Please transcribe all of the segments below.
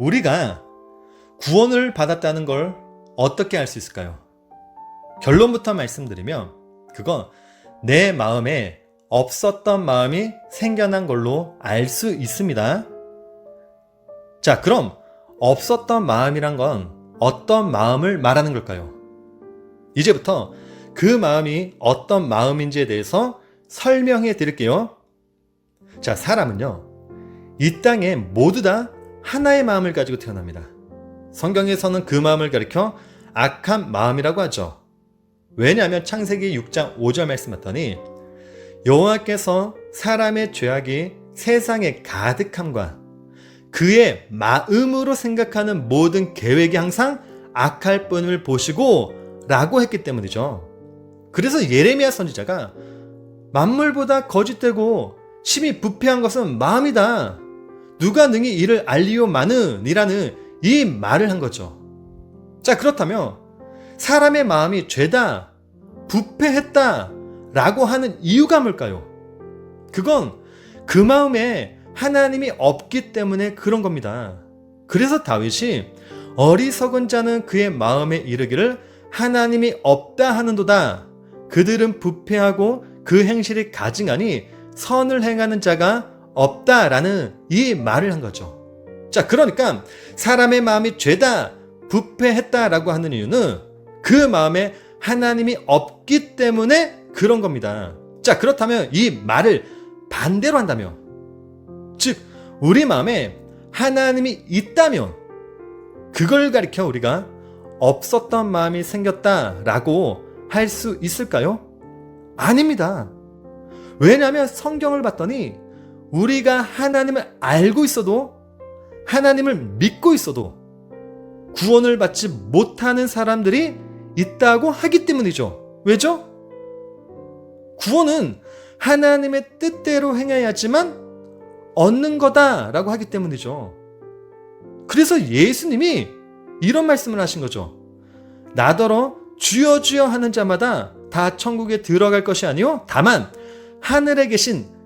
우리가 구원을 받았다는 걸 어떻게 알 수 있을까요? 결론부터 말씀드리면 그건 내 마음에 없었던 마음이 생겨난 걸로 알 수 있습니다. 자, 그럼 없었던 마음이란 건 어떤 마음을 말하는 걸까요? 이제부터 그 마음이 어떤 마음인지에 대해서 설명해 드릴게요. 자, 사람은요, 이 땅에 모두 다 하나의 마음을 가지고 태어납니다. 성경에서는 그 마음을 가리켜 악한 마음이라고 하죠. 왜냐하면 창세기 6장 5절 말씀 봤더니 여호와께서 사람의 죄악이 세상에 가득함과 그의 마음으로 생각하는 모든 계획이 항상 악할 뿐을 보시고 라고 했기 때문이죠. 그래서 예레미야 선지자가 만물보다 거짓되고 심히 부패한 것은 마음이다. 누가 능히 이를 알리오마는이라는 이 말을 한 거죠. 자, 그렇다면 사람의 마음이 죄다, 부패했다 라고 하는 이유가 뭘까요? 그건 그 마음에 하나님이 없기 때문에 그런 겁니다. 그래서 다윗이 어리석은 자는 그의 마음에 이르기를 하나님이 없다 하는도다. 그들은 부패하고 그 행실이 가증하니 선을 행하는 자가 없다라는 이 말을 한 거죠. 자, 그러니까 사람의 마음이 죄다, 부패했다라고 하는 이유는 그 마음에 하나님이 없기 때문에 그런 겁니다. 자, 그렇다면 이 말을 반대로 한다면, 즉, 우리 마음에 하나님이 있다면, 그걸 가리켜 우리가 없었던 마음이 생겼다라고 할 수 있을까요? 아닙니다. 왜냐하면 성경을 봤더니 우리가 하나님을 알고 있어도 하나님을 믿고 있어도 구원을 받지 못하는 사람들이 있다고 하기 때문이죠. 왜죠? 구원은 하나님의 뜻대로 행해야지만 얻는 거다라고 하기 때문이죠. 그래서 예수님이 이런 말씀을 하신 거죠. 나더러 주여 주여 하는 자마다 다 천국에 들어갈 것이 아니요 다만 하늘에 계신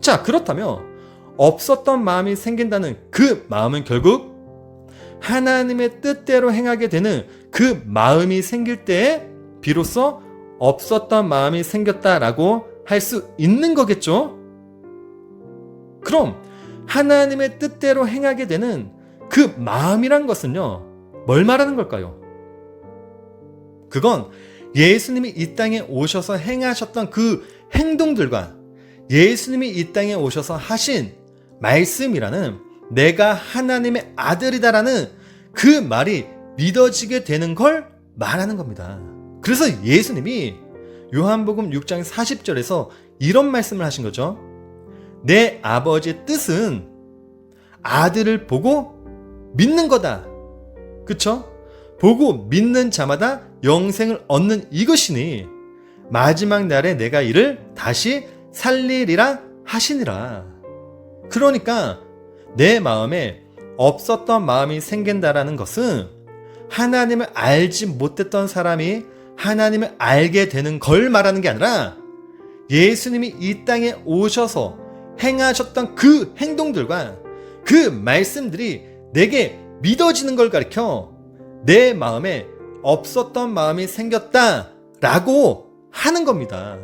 자, 그렇다면 없었던 마음이 생긴다는 그 마음은 결국 하나님의 뜻대로 행하게 되는 그 마음이 생길 때에 비로소 없었던 마음이 생겼다라고 할 수 있는 거겠죠? 그럼 하나님의 뜻대로 행하게 되는 그 마음이란 것은요, 뭘 말하는 걸까요? 그건 예수님이 이 땅에 오셔서 행하셨던 그 행동들과 예수님이 이 땅에 오셔서 하신 말씀이라는 내가 하나님의 아들이다라는 그 말이 믿어지게 되는 걸 말하는 겁니다. 그래서 예수님이 요한복음 6장 40절에서 이런 말씀을 하신 거죠. 내 아버지의 뜻은 아들을 보고 믿는 거다. 그쵸? 보고 믿는 자마다 영생을 얻는 이것이니 마지막 날에 내가 이를 다시 살리리라 하시니라. 그러니까 내 마음에 없었던 마음이 생긴다라는 것은 하나님을 알지 못했던 사람이 하나님을 알게 되는 걸 말하는 게 아니라 예수님이 이 땅에 오셔서 행하셨던 그 행동들과 그 말씀들이 내게 믿어지는 걸 가리켜 내 마음에 없었던 마음이 생겼다 라고 하는 겁니다.